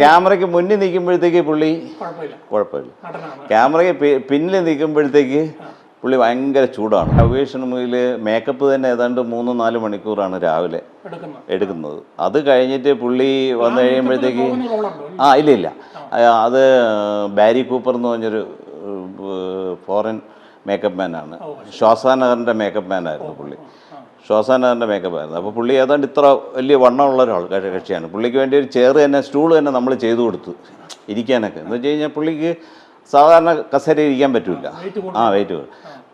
ക്യാമറയ്ക്ക് മുന്നിൽ നിൽക്കുമ്പോഴത്തേക്ക് പുള്ളി കുഴപ്പമില്ല. ക്യാമറയ്ക്ക് പിന്നിൽ നിൽക്കുമ്പോഴത്തേക്ക് പുള്ളി ഭയങ്കര ചൂടാണ്. അവേഷൻ മുതൽ മേക്കപ്പ് തന്നെ ഏതാണ്ട് മൂന്ന് നാല് മണിക്കൂറാണ് രാവിലെ എടുക്കുന്നത്. അത് കഴിഞ്ഞിട്ട് പുള്ളി വന്നു കഴിയുമ്പോഴത്തേക്ക് ആ ഇല്ല ഇല്ല. അത് ബാരി കൂപ്പർ എന്ന് പറഞ്ഞൊരു ഫോറിൻ മേക്കപ്പ് മാനാണ് ശ്വാസാനഗറിന്റെ മേക്കപ്പ് മാനായിരുന്നു പുള്ളി. ശ്വാസാനഗറിന്റെ മേക്കപ്പ് ആയിരുന്നു. അപ്പോൾ പുള്ളി ഏതാണ്ട് ഇത്ര വലിയ വണ്ണമുള്ള ഒരാൾ കക്ഷി- കക്ഷിയാണ്. പുള്ളിക്ക് വേണ്ടി ഒരു ചെയർ തന്നെ സ്റ്റൂൾ തന്നെ നമ്മൾ ചെയ്തു കൊടുത്തു. ഇരിക്കാനൊക്കെ. എന്ന് വെച്ച് കഴിഞ്ഞാൽ പുള്ളിക്ക് സാധാരണ കസേര ഇരിക്കാൻ പറ്റില്ല ആ വെയിറ്റ്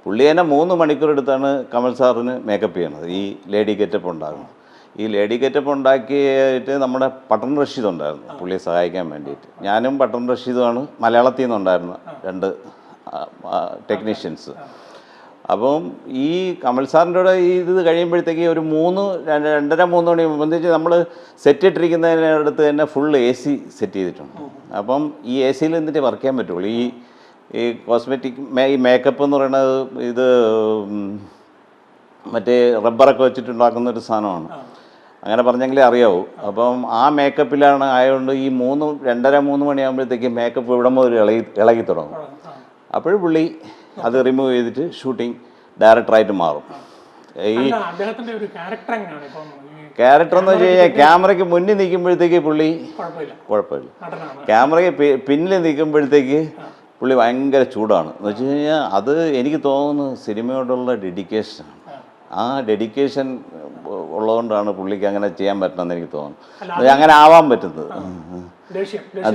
പുള്ളി തന്നെ മൂന്ന് മണിക്കൂർ എടുത്താണ് കമൽ സാറിന് മേക്കപ്പ് ചെയ്യണത് ഈ ലേഡി ഗെറ്റപ്പ് ഉണ്ടാകുന്നത് ഈ ലേഡി ഗെറ്റപ്പ് ഉണ്ടാക്കിയിട്ട് നമ്മുടെ പട്ടൺ റഷീദ് ഉണ്ടായിരുന്നു. പുള്ളിയെ സഹായിക്കാൻ വേണ്ടിയിട്ട്. ഞാനും പട്ടൺ റഷീദുമാണ് മലയാളത്തിൽ നിന്നുണ്ടായിരുന്നു രണ്ട് ടെക്നീഷ്യൻസ് അപ്പം ഈ കമൽ സാറിന്റെ കൂടെ ഈ ഇത് കഴിയുമ്പോഴത്തേക്ക് ഒരു മൂന്ന് രണ്ട് രണ്ടര മൂന്ന് മണി സംബന്ധിച്ച് നമ്മൾ സെറ്റ് ഇട്ടിരിക്കുന്നതിനടുത്ത് തന്നെ ഫുൾ എ സി സെറ്റ് ചെയ്തിട്ടുണ്ട്. അപ്പം ഈ എ സിയിൽ നിന്നിട്ട് വർക്ക് ചെയ്യാൻ പറ്റുള്ളൂ. ഈ ഈ കോസ്മെറ്റിക് ഈ മേക്കപ്പ് എന്ന് പറയുന്നത് ഇത് മറ്റേ റബ്ബറൊക്കെ വെച്ചിട്ടുണ്ടാക്കുന്ന ഒരു സാധനമാണ്. അങ്ങനെ പറഞ്ഞെങ്കിലേ അറിയാവൂ. അപ്പം ആ മേക്കപ്പിലാണ് ആയതുകൊണ്ട് ഈ മൂന്ന് രണ്ടര മൂന്ന് മണിയാകുമ്പോഴത്തേക്ക് മേക്കപ്പ് ഇവിടെ മുതൽ ഇളകി ഇളകി തുടങ്ങും. അപ്പോൾ പുള്ളി അത് റിമൂവ് ചെയ്തിട്ട് ഷൂട്ടിംഗ് ഡയറക്ടറായിട്ട് മാറും. ഈ ക്യാരക്ടർ എന്ന് വെച്ച് കഴിഞ്ഞാൽ ക്യാമറയ്ക്ക് മുന്നിൽ നിൽക്കുമ്പോഴത്തേക്ക് പുള്ളി കുഴപ്പമില്ല. ക്യാമറയ്ക്ക് പിന്നിൽ നിൽക്കുമ്പോഴത്തേക്ക് പുള്ളി ഭയങ്കര ചൂടാണ്. എന്ന് വെച്ച് കഴിഞ്ഞാൽ അത് എനിക്ക് തോന്നുന്നു സിനിമയോടുള്ള ഡെഡിക്കേഷനാണ് ആ. ഡെഡിക്കേഷൻ ഉള്ളതുകൊണ്ടാണ് പുള്ളിക്ക് അങ്ങനെ ചെയ്യാൻ പറ്റണമെന്ന് എനിക്ക് തോന്നുന്നു. അങ്ങനെ ആവാൻ പറ്റുന്നത്.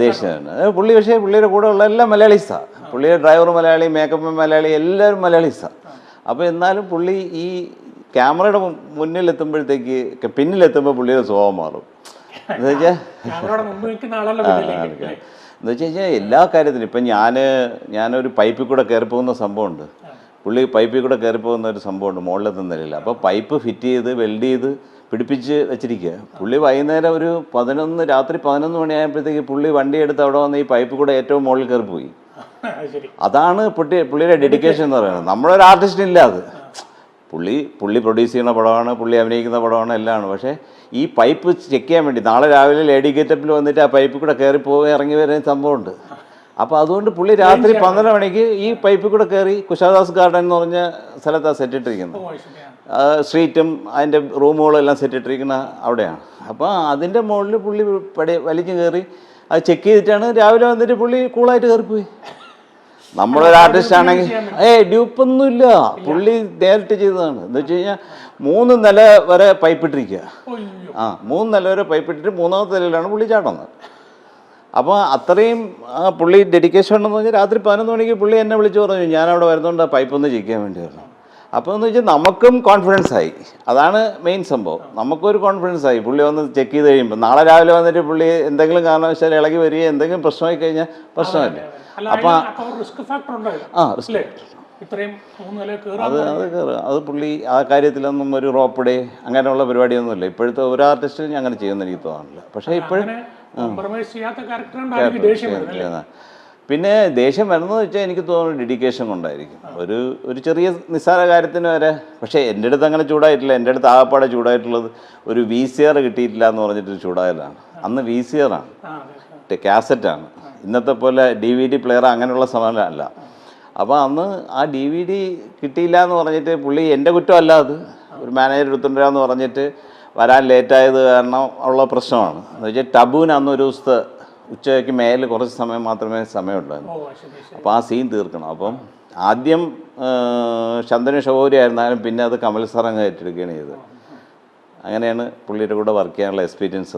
ദേഷ്യമാണ് പുള്ളി പക്ഷേ പുള്ളിയുടെ കൂടെ ഉള്ള എല്ലാം മലയാളീസാണ് പുള്ളിയുടെ ഡ്രൈവർ മലയാളി മേക്കപ്പ് മലയാളി എല്ലാവരും മലയാളീസാണ് അപ്പോൾ എന്നാലും പുള്ളി ഈ ക്യാമറയുടെ മുന്നിൽ മുന്നിലെത്തുമ്പോഴത്തേക്ക് പിന്നിലെത്തുമ്പോൾ പുള്ളിയുടെ സ്വഭാവം മാറും. എന്ന് വെച്ചാൽ. എന്ന് വെച്ച് കഴിഞ്ഞാൽ എല്ലാ കാര്യത്തിലും ഇപ്പം ഞാൻ ഞാനൊരു പൈപ്പിൽ കൂടെ കയറി പോകുന്ന സംഭവമുണ്ട്. പുള്ളി പൈപ്പിൽ കൂടെ കയറിപ്പോകുന്ന ഒരു സംഭവമുണ്ട് മുകളിലത്തെ നിലയിൽ. അപ്പോൾ പൈപ്പ് ഫിറ്റ് ചെയ്ത് വെൽഡ് ചെയ്ത് പിടിപ്പിച്ച് വെച്ചിരിക്കുക. പുള്ളി വൈകുന്നേരം ഒരു പതിനൊന്ന് രാത്രി പതിനൊന്ന് മണിയായപ്പോഴത്തേക്ക് പുള്ളി വണ്ടി എടുത്ത് അവിടെ വന്ന് ഈ പൈപ്പ് കൂടെ ഏറ്റവും മുകളിൽ കയറി പോയി അതാണ് പുള്ളി പുള്ളിയുടെ ഡെഡിക്കേഷൻ എന്ന് പറയുന്നത്. നമ്മളൊരു ആർട്ടിസ്റ്റ് ഇല്ല അത്. പുള്ളി പുള്ളി പ്രൊഡ്യൂസ് ചെയ്യുന്ന പടമാണ് പുള്ളി അഭിനയിക്കുന്ന പടമാണ് എല്ലാമാണ്. പക്ഷേ ഈ പൈപ്പ് ചെക്ക് ചെയ്യാൻ വേണ്ടി നാളെ രാവിലെ ലേഡി ഗേറ്റപ്പിൽ വന്നിട്ട് ആ പൈപ്പ് കൂടെ കയറി പോയി ഇറങ്ങി വരുന്ന സംഭവമുണ്ട്. അപ്പോൾ അതുകൊണ്ട് പുള്ളി രാത്രി പന്ത്രണ്ട് മണിക്ക് ഈ പൈപ്പിൽ കൂടെ കയറി കുശാദാസ് ഗാർഡൻ എന്ന് പറഞ്ഞ സ്ഥലത്താണ് സെറ്റ് ഇട്ടിരിക്കുന്നത്. ഓ ശരിയാണ് ആ, സ്ട്രീറ്റും അതിന്റെ റൂമുകളും എല്ലാം സെറ്റ് ഇട്ടിരിക്കുന്ന അവിടെയാണ്. അപ്പോൾ അതിന്റെ മുകളിൽ പുള്ളി പടി വലിച്ചു കയറി അത് ചെക്ക് ചെയ്തിട്ടാണ് രാവിലെ വന്നിട്ട് പുള്ളി കൂളായിട്ട് കയറിപ്പോയി നമ്മളൊരു ആർട്ടിസ്റ്റ് ആണെങ്കിൽ ഏ ഡ്യൂപ്പൊന്നുമില്ല പുള്ളി നേരിട്ട് ചെയ്തതാണ്. എന്ന് വെച്ച് കഴിഞ്ഞാൽ മൂന്ന് നില വരെ പൈപ്പിട്ടിരിക്കുക ആ മൂന്ന് നില വരെ പൈപ്പിട്ടിട്ട് മൂന്നാമത്തെ നിലയിലാണ് പുള്ളി ചാടുന്നത്. അപ്പോൾ അത്രയും ആ പുള്ളി ഡെഡിക്കേഷൻ ഉണ്ടെന്ന് പറഞ്ഞാൽ രാത്രി പതിനൊന്ന് മണിക്ക് പുള്ളി എന്നെ വിളിച്ച് പറഞ്ഞു ഞാൻ അവിടെ വരുന്നുണ്ട് ആ പൈപ്പ് ഒന്ന് ചെക്ക് വേണ്ടി പറഞ്ഞു അപ്പോൾ എന്ന് വെച്ചാൽ നമുക്കും കോൺഫിഡൻസ് ആയി. അതാണ് മെയിൻ സംഭവം. നമുക്കൊരു കോൺഫിഡൻസ് ആയി. പുള്ളി വന്ന് ചെക്ക് ചെയ്ത് കഴിയുമ്പോൾ നാളെ രാവിലെ വന്നിട്ട് പുള്ളി എന്തെങ്കിലും കാരണവശാൽ ഇളകി വരികയോ എന്തെങ്കിലും പ്രശ്നമായി കഴിഞ്ഞാൽ പ്രശ്നമല്ല? അപ്പം അപ്പോൾ റിസ്ക് ഫാക്ടർ ആ risk ഇത്രയും അത് അത് കയറുക അത് പുള്ളി ആ കാര്യത്തിലൊന്നും ഒരു റോപ്പ് ഡേ അങ്ങനെയുള്ള പരിപാടിയൊന്നുമില്ല. ഇപ്പോഴത്തെ ഒരു ആർട്ടിസ്റ്റിനും അങ്ങനെ ചെയ്യുമെന്ന് എനിക്ക് തോന്നുന്നില്ല. പക്ഷേ ഇപ്പോഴും കോംപ്രമൈസ് ചെയ്യാത്ത ദേഷ്യം വരുന്നത് അല്ലേ? പിന്നെ ദേഷ്യം വരുന്നത് വെച്ചാൽ എനിക്ക് തോന്നുന്നു ഡെഡിക്കേഷൻ കൊണ്ടായിരിക്കും. ഒരു ഒരു ചെറിയ നിസ്സാര കാര്യത്തിന് വരെ പക്ഷേ എന്റെ അടുത്ത് അങ്ങനെ ചൂടായിട്ടില്ല. എന്റെ അടുത്ത് ആകപ്പാടെ ചൂടായിട്ടുള്ളത് ഒരു വി സി ആർ കിട്ടിയിട്ടില്ല എന്ന് പറഞ്ഞിട്ട് ചൂടായതാണ് അന്ന് വി സി ആറാണ് കാസറ്റാണ്. ഇന്നത്തെ പോലെ ഡി വി ഡി പ്ലെയർ അങ്ങനെയുള്ള സമയമല്ല അപ്പോൾ അന്ന് ആ ഡി വി ഡി കിട്ടിയില്ല എന്ന് പറഞ്ഞിട്ട് പുള്ളി എന്റെ കുറ്റമല്ല അത്. ഒരു മാനേജർ എടുത്തുകൊണ്ടിരാന്ന് പറഞ്ഞിട്ട് വരാൻ ലേറ്റായത് കാരണം ഉള്ള പ്രശ്നമാണ്. എന്ന് വെച്ചാൽ ടബുവിന് അന്ന് ഒരു ദിവസത്തെ ഉച്ചയ്ക്ക് മേലിൽ കുറച്ച് സമയം മാത്രമേ സമയമുണ്ടായിരുന്നു അപ്പോൾ ആ സീൻ തീർക്കണം. അപ്പം ആദ്യം ശന്തനു ഷൗരി ആയിരുന്നാലും പിന്നെ അത് കമൽ സാർ അങ്ങ് ഏറ്റെടുക്കുകയാണ് ചെയ്തത്. അങ്ങനെയാണ് പുള്ളിയുടെ കൂടെ വർക്ക് ചെയ്യാനുള്ള എക്സ്പീരിയൻസ്